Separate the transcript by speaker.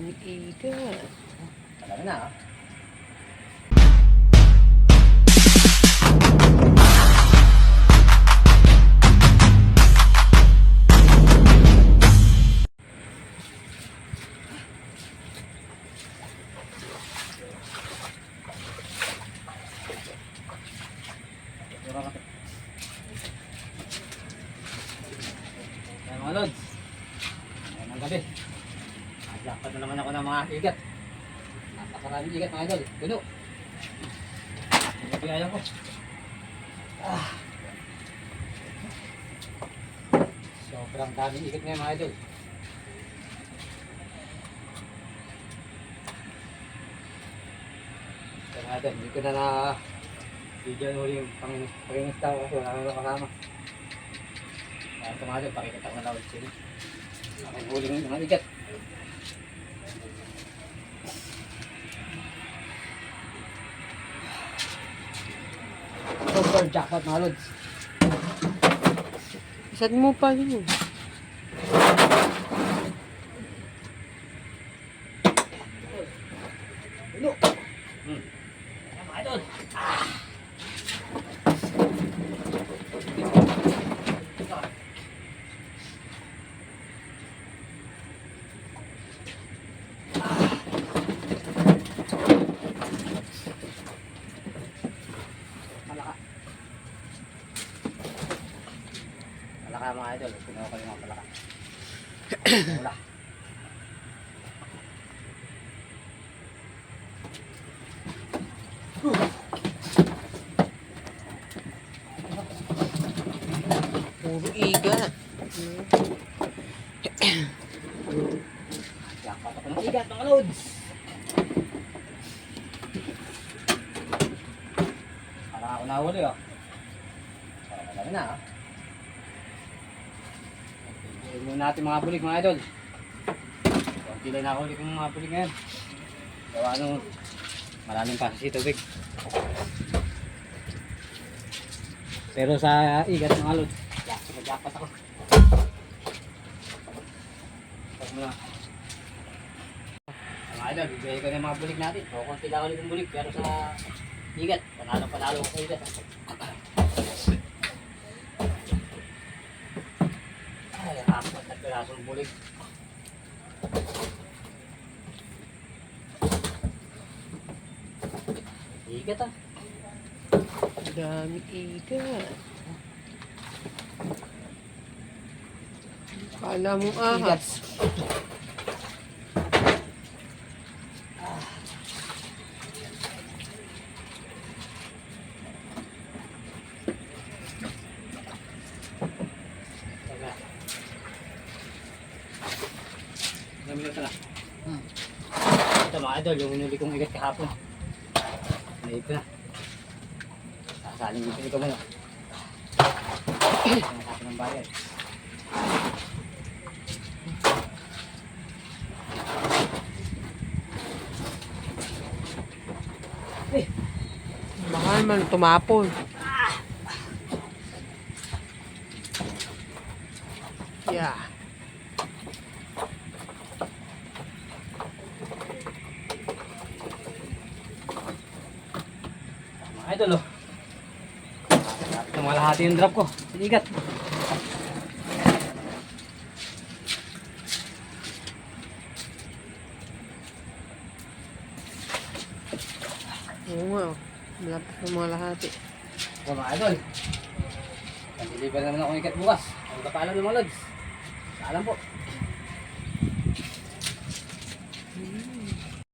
Speaker 1: Dami iga.
Speaker 2: Alam na. Ayan mga lods. Ayan ang gabi. Jackpot na naman ako ng mga igat. Napakaraming igat mga idol. Puno. Ang biyaya ko. Ah. Sobrang daming igat ngayon mga idol. Ito mga idol, hindi ko na na video nuli yung pang panginista ko kasi wala nang kasama. Kaya ito mga idol, pakikita ko na lang ulit sila. Aking huling mga igat. Super jackpot mga lods.
Speaker 1: Isad mo pa yun.
Speaker 2: Malaka mga idol. Pinuha ko yung mga malaka. Wala.
Speaker 1: Puro iga.
Speaker 2: Jackpot ako ng igat mga lods. Para ako nahuli oh. Para na ah. Tignan muna natin mga bulig mga idol. Kunti lang nahuli kong mga bulig ngayon. Gawa nung maraming pa si tubig. Pero sa igat mga jackpot jackpot ako. Pag muna. Mga idol, bibigay ko na mga bulig natin. O, konti lang ulit yung bulig, pero sa igat, panalo panalo ko sa igat. Ay, apat na pirasong bulig. Igat ah.
Speaker 1: Dami iga. Kala mo ahas.
Speaker 2: Teka. Minuto na? Ito mga idol, yung hinuli kong igat kahapon. Naib ko na. Sasaling yung ko muna. Kaso ng bayan.
Speaker 1: Baka naman tumapon. Yeah.
Speaker 2: Idol oh. Ito mga lahati yung drop ko. Sinigat.
Speaker 1: Oo nga. oh. Malapit ng mga lahati.
Speaker 2: Ito mga idol. Nag-deliver naman ako ikat bukas. Ang kapalan ng mga lods. Paalam po.